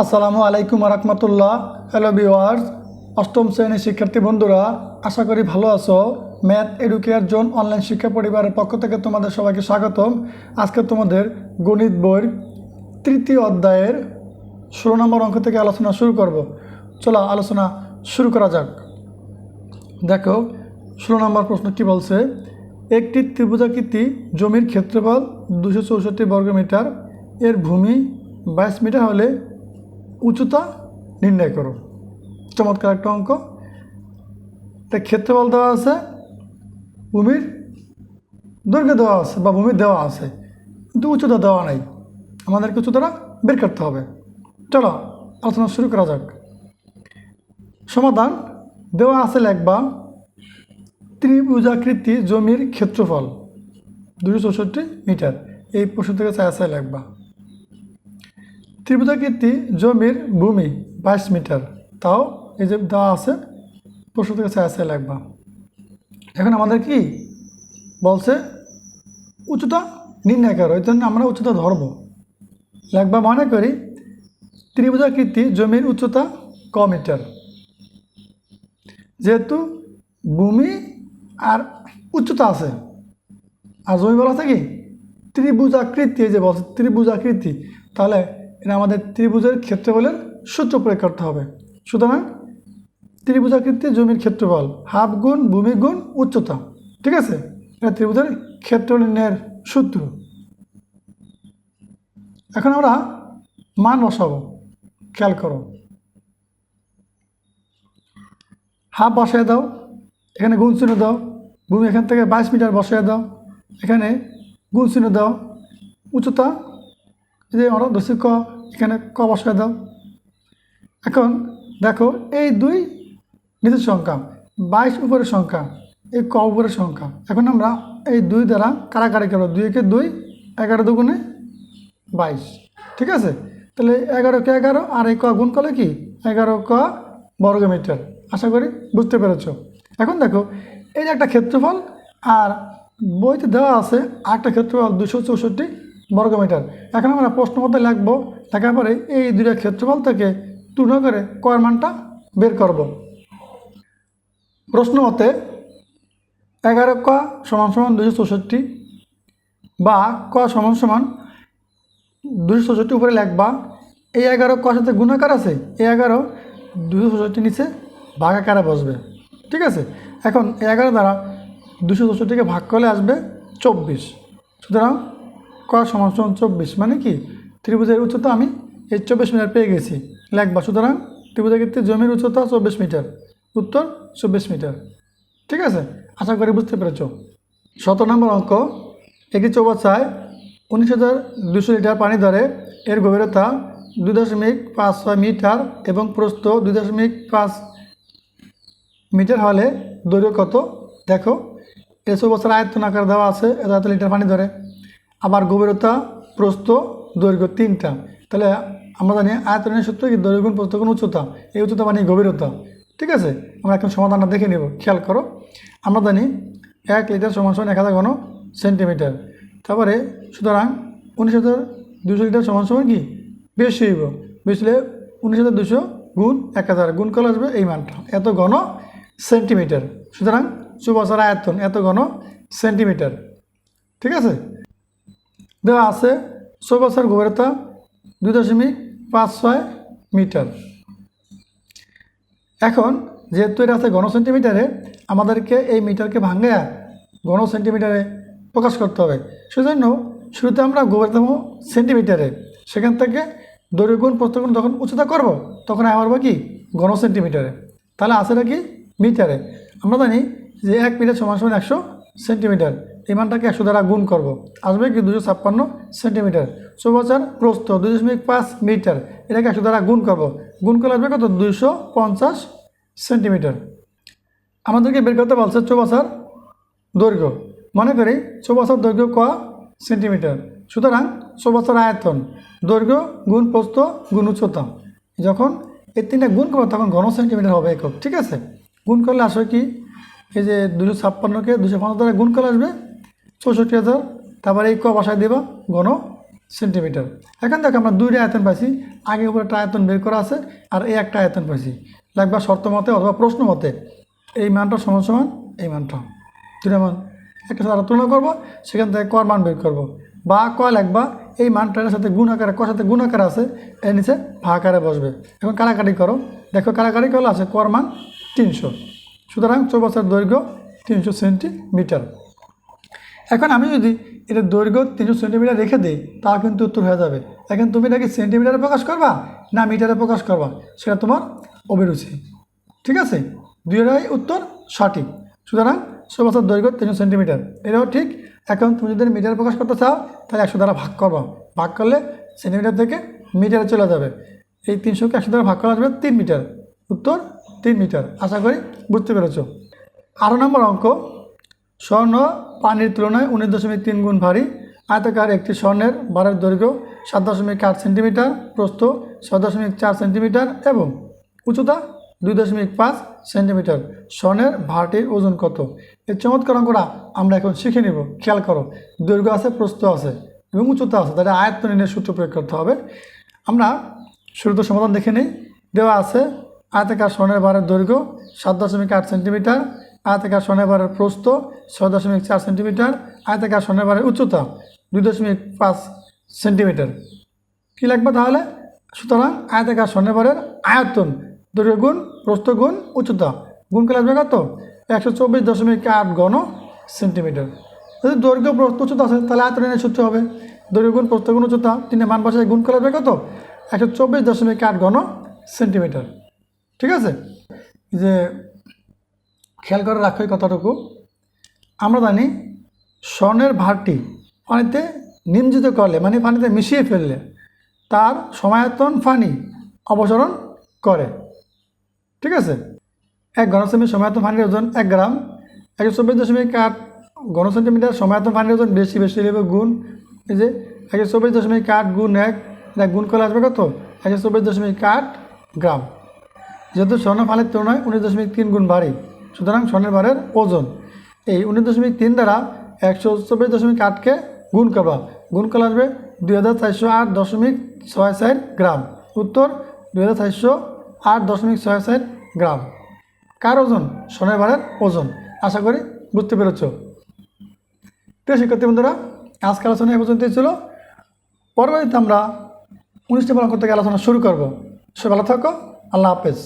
আসসালামু আলাইকুম রহমতুল্লাহ। Hello viewers অষ্টম শ্রেণির শিক্ষার্থী বন্ধুরা, আশা করি ভালো আছো। ম্যাথ এডুকেয়ার জোন অনলাইন শিক্ষা পরিবারের পক্ষ থেকে তোমাদের সবাইকে স্বাগতম। আজকে তোমাদের গণিত বইয়ের তৃতীয় অধ্যায়ের ষোলো নম্বর অঙ্ক থেকে আলোচনা শুরু করব। চলো আলোচনা শুরু করা যাক। দেখো, ষোলো নম্বর প্রশ্ন কি বলছে, একটি ত্রিভুজাকৃতি জমির ক্ষেত্রফল দুশো চৌষট্টি বর্গমিটার, এর ভূমি বাইশ মিটার হলে উচ্চতা নির্ণয় করো। চমৎকার একটা অঙ্ক। তা ক্ষেত্রফল দেওয়া আছে, ভূমির দৈর্ঘ্য দেওয়া আছে বা ভূমির দেওয়া আছে, কিন্তু উচ্চতা দেওয়া নাই। আমাদেরকে উচ্চতাটা বের করতে হবে। চলো, আলোচনা শুরু করা যাক। সমাধান দেওয়া আছে লেখবা, ত্রিভুজাকৃতি জমির ক্ষেত্রফল দুশো চৌষট্টি মিটার। এই প্রশ্ন থেকে চাই আছে লেখবা। ত্রিভুজাকৃতি জমির ভূমি বাইশ মিটার। তাও এই যে দেওয়া আছে প্রশ্ন থেকে চাই আছে লেখবা। এখন আমাদের কি বলছে? উচ্চতা নির্ণয় করো, এই জন্য আমরা উচ্চতা ধরব। লেখবা মনে করি, ত্রিভুজাকৃতি জমির উচ্চতা ক মিটার। যেহেতু ভূমি আর উচ্চতা আছে, আর জমি বলা আছে কি? ত্রিভুজাকৃতি, এই যে বলছে ত্রিভুজাকৃতি, তাহলে এটা আমাদের ত্রিভুজের ক্ষেত্রফলের সূত্র প্রয়োগ করতে হবে। সুতরাং ত্রিভুজাকৃতি জমির ক্ষেত্রফল হাফ গুণ ভূমি গুণ উচ্চতা। ঠিক আছে? এটা ত্রিভুজের ক্ষেত্র নির্ণয়ের সূত্র। এখন আমরা মান বসাবো। খেয়াল করো। হাফ বসায় দাও, এখানে গুণ চিহ্ন দাও, ভূমি এখান থেকে বাইশ মিটার বসায় দাও, এখানে গুণ চিহ্ন দাও। উচ্চতা যে দশি ক এখানে ক বসায় দাও। এখন দেখো, এই দুই নিচের সংখ্যা, বাইশ উপরের সংখ্যা, এই ক উপরের সংখ্যা। এখন আমরা এই দুই দ্বারা কারাকারি করো দুই একে দুই, এগারো দুগুণে বাইশ। ঠিক আছে? তাহলে এগারো কে এগারো, আর এই ক গুণ করলে কি? এগারো ক বর্গ মিটার আশা করি বুঝতে পেরেছ। এখন দেখো, এই একটা ক্ষেত্রফল, আর বইতে দেওয়া আছে আরেকটা ক্ষেত্রফল, দুশো চৌষট্টি বর্গমিটার। এখন আমরা প্রশ্ন মধ্যে লিখব লেখার পরে এই দুইটা ক্ষেত্রফল থেকে তুলনা করে কয়ের মানটা বের করব। প্রশ্ন মতে এগারো ক সমান সমান দুশো চৌষট্টি বা ক সমান সমান দুশো চৌষট্টি উপরে লিখবা, এই এগারো ক সাথে গুণাকার আছে, এই এগারো দুশো চৌষট্টি নিচে ভাগাকারে বসবে। ঠিক আছে? এখন এই এগারো দ্বারা দুশো চৌষট্টিকে ভাগ করলে আসবে চব্বিশ। সুতরাং ক সমান সমান চব্বিশ মানে কি? ত্রিভুজের উচ্চতা আমি এই চব্বিশ মিটার পেয়ে গেছি। লেখবা সুতরাং ত্রিভুজের ক্ষেত্রে জমির উচ্চতা চব্বিশ মিটার উত্তর চব্বিশ মিটার ঠিক আছে? আশা করি বুঝতে পেরেছ। শত নম্বর অঙ্ক। একটি চৌবাচ্চায় উনিশ হাজার দুশো লিটার পানি ধরে, এর গভীরতা দুই দশমিক পাঁচ ছয় মিটার এবং প্রস্থ দুই দশমিক পাঁচ মিটার হলে দৈর্ঘ্য কত? দেখো এসব বছর আয়ত্তন আকার দেওয়া আছে এত লিটার পানি ধরে। আবার গভীরতা, প্রস্থ দৈর্ঘ্য তিনটা। তাহলে আমরা জানি আয়তনের সূত্র কি? দৈর্ঘ্য গুণ প্রস্থ উচ্চতা। এই উচ্চতা মানে গভীরতা। ঠিক আছে? আমরা এখন সমাধানটা দেখে নেব। খেয়াল করো। আমরা জানি এক লিটার সমান সমান এক হাজার ঘন সেন্টিমিটার। তারপরে সুতরাং উনিশ হাজার দুশো লিটার সমান সমান কি? বেশি হইব। বেশি হলে উনিশ হাজার দুশো গুণ এক হাজার গুণ করলে আসবে এই মানটা। এত ঘন সেন্টিমিটার। সুতরাং চুবছর আয়তন এত ঘন সেন্টিমিটার। ঠিক আছে? দেওয়া আছে চৌবছর গভীরতা দুই দশমিক পাঁচ ছয় মিটার। এখন যেহেতু এটা আছে ঘন সেন্টিমিটারে, আমাদেরকে এই মিটারকে ভাঙে ঘন সেন্টিমিটারে প্রকাশ করতে হবে। সেজন্য শুরুতে আমরা গভীরতা সেন্টিমিটারে, সেখান থেকে দৈর্ঘ্যগুণ প্রস্থগুণ যখন উচ্চতা করব, তখন আমার কি? ঘন সেন্টিমিটারে। তাহলে আসেটা কি? মিটারে। আমরা জানি যে এক মিটার সমান সমান একশো সেন্টিমিটার। এই মানটাকে একশো দ্বারা গুণ করব। আসবে কি দুশো ছাপ্পান্ন সেন্টিমিটার। চৌবছর প্রস্থ দুই দশমিক পাঁচ মিটার। এটাকে একশো দ্বারা গুণ করব। গুণ করলে আসবে কত? দুইশো পঞ্চাশ সেন্টিমিটার। আমাদেরকে বের করতে বলছে চৌবছর দৈর্ঘ্য। মনে করি চৌবছর দৈর্ঘ্য ক সেন্টিমিটার। সুতরাং চৌবছর আয়তন দৈর্ঘ্য গুণ প্রস্থ গুণ উচ্চতা। যখন এই তিনটা গুণ করব তখন ঘন সেন্টিমিটার হবে একক। ঠিক আছে? গুণ করলে আসবে কি? এই যে দুশো ছাপ্পান্নকে দুশো পঞ্চাশ দ্বারা গুণ করে আসবে, চৌষট্টি হাজার, তারপরে এই ক বাসায় দেবা, ঘন সেন্টিমিটার। এখন দেখো আমরা দুইটা আয়তন পাইছি, আগে উপরে একটা আয়তন বের করা আছে, আর এই একটা আয়তন পাইছি। লাগবা শর্ত মতে অথবা প্রশ্ন মতে, এই মানটা সমান সমান এই মানটা। দুটা মান একটা সাথে তুলনা করব, সেখান থেকে কর মান বের করব। বা ক লাগবা, এই মানটার সাথে গুণ আকারে কর সাথে গুণ আকারে আছে, এর নিচে ভা আকারে বসবে। এখন কারাকারি করো। দেখো কারাকারি করলে আছে কর মান তিনশো। সুতরাং চৌবাচ্চার দৈর্ঘ্য তিনশো সেন্টিমিটার। এখন আমি যদি এটা দৈর্ঘ্য তিনশো সেন্টিমিটার রেখে দিই তা কিন্তু উত্তর হয়ে যাবে। এখন তুমি এটাকে সেন্টিমিটারে প্রকাশ করবা না মিটারে প্রকাশ করবা? সেটা তোমার অভিরুচি। ঠিক আছে? দুইটাই উত্তর সঠিক। সুতরাং চৌবাচ্চার দৈর্ঘ্য তিনশো সেন্টিমিটার। এটাও ঠিক। এখন তুমি যদি মিটারে প্রকাশ করতে চাও, তাহলে একশো দ্বারা ভাগ করবা। ভাগ করলে সেন্টিমিটার থেকে মিটারে চলে যাবে। এই তিনশোকে একশো দ্বারা ভাগ করা আসবে তিন মিটার। উত্তর তিন মিটার। আশা করি বুঝতে পেরেছ। আরও নম্বর অঙ্ক, স্বর্ণ পানির তুলনায় উনিশ দশমিক তিন গুণ ভারী। আয়তাকার একটি স্বর্ণের বারের দৈর্ঘ্য সাত দশমিক আট সেন্টিমিটার, প্রস্থ ছয় দশমিক চার সেন্টিমিটার এবং উচ্চতা দুই দশমিক পাঁচ সেন্টিমিটার। স্বর্ণের ভারটির ওজন কত? এই চমৎকার অঙ্কটা আমরা এখন শিখে নিব। খেয়াল করো, দৈর্ঘ্য আছে, প্রস্থ আছে এবং উচ্চতা আছে। তাহলে আয়ত্ত নির্ণয়ের সূত্র প্রয়োগ করতে হবে। আমরা শুরুতে সমাধান দেখে নিই। দেওয়া আছে আয়তাকার স্বর্ণের বারের দৈর্ঘ্য সাত দশমিক আট সেন্টিমিটার, আয়তাকার স্বর্ণের বারের প্রস্থ ছয় দশমিক চার সেন্টিমিটার, আয়তাকার স্বর্ণের বারের উচ্চতা দুই দশমিক পাঁচ সেন্টিমিটার। কী লাগবে তাহলে? সুতরাং আয়তাকার স্বর্ণের বারের আয়তন, দৈর্ঘ্য গুণ, প্রস্থ গুণ, উচ্চতা। গুণ করে আসবে কত? একশো চব্বিশ দশমিক আট ঘন সেন্টিমিটার। যদি দৈর্ঘ্য, প্রস্থ, উচ্চতা আছে, তাহলে আয়তনের সূত্র হবে। দৈর্ঘ্য গুণ, প্রস্থ গুণ, উচ্চতা তিনটে মান বসায় গুণ করে আসবে কত? একশো চব্বিশ দশমিক আট ঘন সেন্টিমিটার। ঠিক আছে? যে খেয়াল করে রাখো এই কথাটুকু। আমরা জানি স্বর্ণের ভারটি পানিতে নিমজ্জিত করলে মানে পানিতে মিশিয়ে ফেললে তার সমায়তন ফানি অপসরণ করে। ঠিক আছে? এক ঘনসেমি সমায়তন ফানির ওজন এক গ্রাম, একশো চব্বিশ দশমিক আট ঘন সেন্টিমিটার সমায়তন ফানির ওজন বেশি বেশি নেবে গুণ, এই যে একশো চব্বিশ দশমিক আট গুণ এক গুণ করে আসবে কত? একশো চব্বিশ দশমিক আট গ্রাম। যেহেতু স্বর্ণ ফালের তুলনায় উনিশ দশমিক তিন গুণ ভারী, সুতরাং স্বর্ণের বারের ওজন। এই উনিশ দশমিক তিন দ্বারা একশো চব্বিশ দশমিক আটকে গুণ করবা। গুণ করে আসবে দুই হাজার চারশো আট দশমিক ছয় চার গ্রাম। উত্তর, দুই হাজার চারশো আট দশমিক ছয় চার গ্রাম। কার ওজন? স্বর্ণের বারের ওজন। আশা করি বুঝতে পেরেছ। প্রিয় শিক্ষার্থী বন্ধুরা আজকে আলোচনা এ পর্যন্তই ছিল। পরবর্তীতে আমরা উনিশটি পালন করতে আলোচনা শুরু করব। সে ভালো থাকো। আল্লাহ হাফেজ।